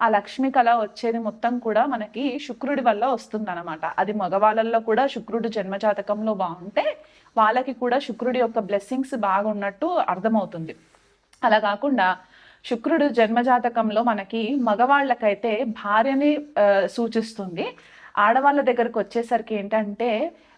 ఆ లక్ష్మి కళ వచ్చేది మొత్తం కూడా మనకి శుక్రుడి వల్ల వస్తుంది అనమాట అది మగవాళ్ళల్లో కూడా శుక్రుడు జన్మజాతకంలో బాగుంటే వాళ్ళకి కూడా శుక్రుడి యొక్క బ్లెస్సింగ్స్ బాగున్నట్టు అర్థమవుతుంది. అలా కాకుండా శుక్రుడు జన్మజాతకంలో మనకి మగవాళ్ళకైతే భార్యని సూచిస్తుంది. ఆడవాళ్ళ దగ్గరకు వచ్చేసరికి ఏంటంటే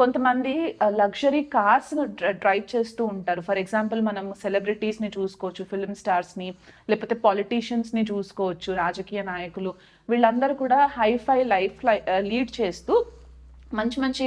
కొంతమంది లగ్జరీ కార్స్ డ్రైవ్ చేస్తూ ఉంటారు. ఫర్ ఎగ్జాంపుల్ మనం సెలబ్రిటీస్ని చూసుకోవచ్చు ఫిల్మ్ స్టార్స్ని లేకపోతే పాలిటీషియన్స్ని చూసుకోవచ్చు రాజకీయ నాయకులు. వీళ్ళందరూ కూడా హైఫై లైఫ్ లీడ్ చేస్తూ మంచి మంచి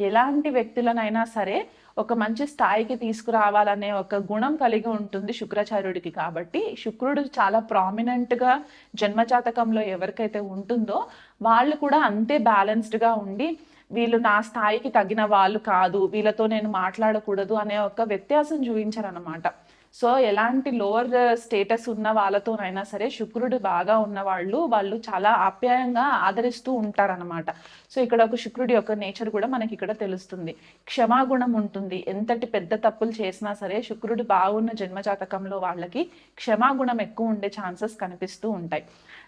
ఎలాంటి వ్యక్తులనైనా సరే ఒక మంచి స్థాయికి తీసుకురావాలనే ఒక గుణం కలిగి ఉంటుంది శుక్రాచార్యుడికి కాబట్టి శుక్రుడు చాలా ప్రామినెంట్గా జన్మజాతకంలో ఎవరికైతే ఉంటుందో వాళ్ళు కూడా అంతే బ్యాలెన్స్డ్గా ఉండి వీళ్ళు నా స్థాయికి తగిన వాళ్ళు కాదు వీళ్ళతో నేను మాట్లాడకూడదు అనే ఒక వ్యత్యాసం చూపించారనమాట సో ఎలాంటి లోవర్ స్టేటస్ ఉన్న వాళ్ళతోనైనా సరే శుక్రుడు బాగా ఉన్న వాళ్ళు వాళ్ళు చాలా ఆప్యాయంగా ఆదరిస్తూ ఉంటారనమాట సో ఇక్కడ ఒక శుక్రుడి యొక్క నేచర్ కూడా మనకి ఇక్కడ తెలుస్తుంది. క్షమాగుణం ఉంటుంది. ఎంతటి పెద్ద తప్పులు చేసినా సరే శుక్రుడు బాగున్న జన్మజాతకంలో వాళ్ళకి క్షమాగుణం ఎక్కువ ఉండే ఛాన్సెస్ కనిపిస్తూ ఉంటాయి.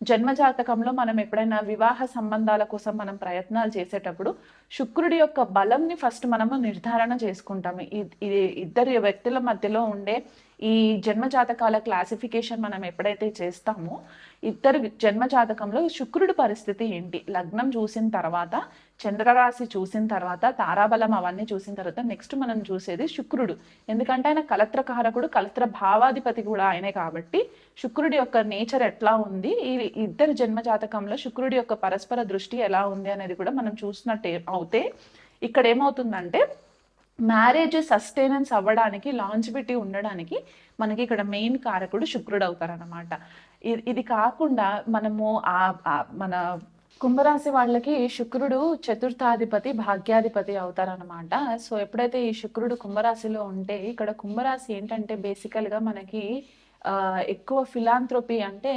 జన్మజాతకంలో మనం ఎప్పుడైనా వివాహ సంబంధాల కోసం మనం ప్రయత్నాలు చేసేటప్పుడు శుక్రుడి యొక్క బలంని ఫస్ట్ మనము నిర్ధారణ చేసుకుంటాము. ఇది ఇద్దరు వ్యక్తుల మధ్యలో ఉండే ఈ జన్మజాతకాల క్లాసిఫికేషన్ మనం ఎప్పుడైతే చేస్తామో ఇద్దరు జన్మజాతకంలో శుక్రుడి పరిస్థితి ఏంటి? లగ్నం చూసిన తర్వాత చంద్రరాశి చూసిన తర్వాత తారాబలం అవన్నీ చూసిన తర్వాత నెక్స్ట్ మనం చూసేది శుక్రుడు. ఎందుకంటే ఆయన కలత్రకారకుడు కలత్ర భావాధిపతి కూడా ఆయనే కాబట్టి శుక్రుడి యొక్క నేచర్ ఎట్లా ఉంది? ఈ ఇద్దరు జన్మజాతకంలో శుక్రుడి యొక్క పరస్పర దృష్టి ఎలా ఉంది అనేది కూడా మనం చూసినట్టే అవుతే ఇక్కడ ఏమవుతుందంటే మ్యారేజ్ సస్టైనెన్స్ అవ్వడానికి లాంజిబిటీ ఉండడానికి మనకి ఇక్కడ మెయిన్ కారకుడు శుక్రుడు అవుతారనమాట ఇది ఇది కాకుండా మనము ఆ మన కుంభరాశి వాళ్ళకి శుక్రుడు చతుర్థాధిపతి భాగ్యాధిపతి అవుతారనమాట సో ఎప్పుడైతే ఈ శుక్రుడు కుంభరాశిలో ఉంటే ఇక్కడ కుంభరాశి ఏంటంటే బేసికల్గా మనకి ఎక్కువ ఫిలాంథ్రోపీ అంటే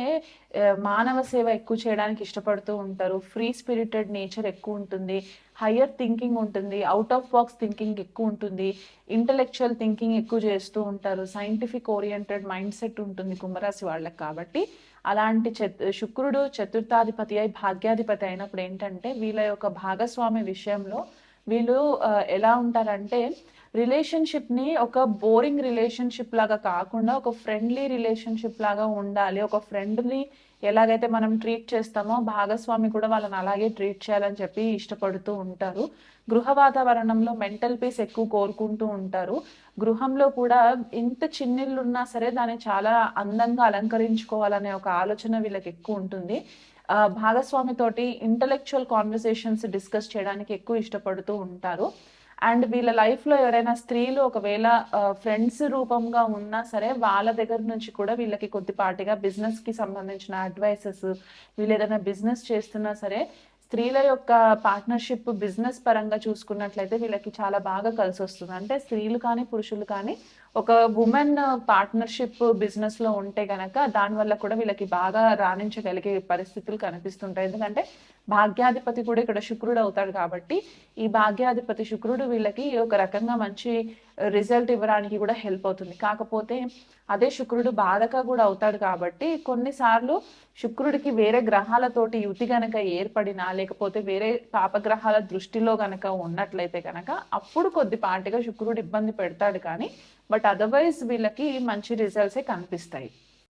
మానవ సేవ ఎక్కువ చేయడానికి ఇష్టపడుతూ ఉంటారు. ఫ్రీ స్పిరిటెడ్ నేచర్ ఎక్కువ ఉంటుంది. హయ్యర్ థింకింగ్ ఉంటుంది. అవుట్ ఆఫ్ బాక్స్ థింకింగ్ ఎక్కువ ఉంటుంది. ఇంటలెక్చువల్ థింకింగ్ ఎక్కువ చేస్తూ ఉంటారు. సైంటిఫిక్ ఓరియంటెడ్ మైండ్ సెట్ ఉంటుంది కుంభరాశి వాళ్ళకి కాబట్టి. అలాంటి చత్ శుక్రుడు చతుర్థాధిపతి అయి భాగ్యాధిపతి అయినప్పుడు ఏంటంటే వీళ్ళ యొక్క భాగస్వామి విషయంలో వీళ్ళు ఎలా ఉంటారంటే రిలేషన్షిప్ని ఒక బోరింగ్ రిలేషన్షిప్ లాగా కాకుండా ఒక ఫ్రెండ్లీ రిలేషన్షిప్ లాగా ఉండాలి. ఒక ఫ్రెండ్ని ఎలాగైతే మనం ట్రీట్ చేస్తామో భాగస్వామి కూడా వాళ్ళని అలాగే ట్రీట్ చేయాలని చెప్పి ఇష్టపడుతూ ఉంటారు. గృహ వాతావరణంలో మెంటల్ పీస్ ఎక్కువ కోరుకుంటూ ఉంటారు. గృహంలో కూడా ఎంత చిన్నిళ్ళు ఉన్నా సరే దాన్ని చాలా అందంగా అలంకరించుకోవాలనే ఒక ఆలోచన వీళ్ళకి ఎక్కువ ఉంటుంది. భాగస్వామితోటి ఇంటలెక్చువల్ కాన్వర్సేషన్స్ డిస్కస్ చేయడానికి ఎక్కువ ఇష్టపడుతూ ఉంటారు. అండ్ వీళ్ళ లైఫ్లో ఎవరైనా స్త్రీలు ఒకవేళ ఫ్రెండ్స్ రూపంగా ఉన్నా సరే వాళ్ళ దగ్గర నుంచి కూడా వీళ్ళకి కొద్దిపాటిగా బిజినెస్కి సంబంధించిన అడ్వైసెస్ వీళ్ళు ఏదైనా బిజినెస్ చేస్తున్నా సరే స్త్రీల యొక్క పార్ట్నర్షిప్ బిజినెస్ పరంగా చూసుకున్నట్లయితే వీళ్ళకి చాలా బాగా కలిసి వస్తుంది. అంటే స్త్రీలు కానీ పురుషులు కానీ ఒక ఉమెన్ పార్ట్నర్షిప్ బిజినెస్లో ఉంటే గనక దానివల్ల కూడా వీళ్ళకి బాగా రాణించగలిగే పరిస్థితులు కనిపిస్తుంటాయి. ఎందుకంటే భాగ్యాధిపతి కూడా ఇక్కడ శుక్రుడు అవుతాడు కాబట్టి ఈ భాగ్యాధిపతి శుక్రుడు వీళ్ళకి ఒక రకంగా మంచి రిజల్ట్ ఇవ్వడానికి కూడా హెల్ప్ అవుతుంది. కాకపోతే అదే శుక్రుడు బాధక కూడా అవుతాడు కాబట్టి కొన్నిసార్లు శుక్రుడికి వేరే గ్రహాలతోటి యుతి గనక ఏర్పడినా లేకపోతే వేరే పాపగ్రహాల దృష్టిలో గనక ఉన్నట్లయితే గనక అప్పుడు కొద్దిపాటిగా శుక్రుడు ఇబ్బంది పెడతాడు కానీ బట్ అదర్వైజ్ వీళ్ళకి మంచి రిజల్ట్సే కనిపిస్తాయి.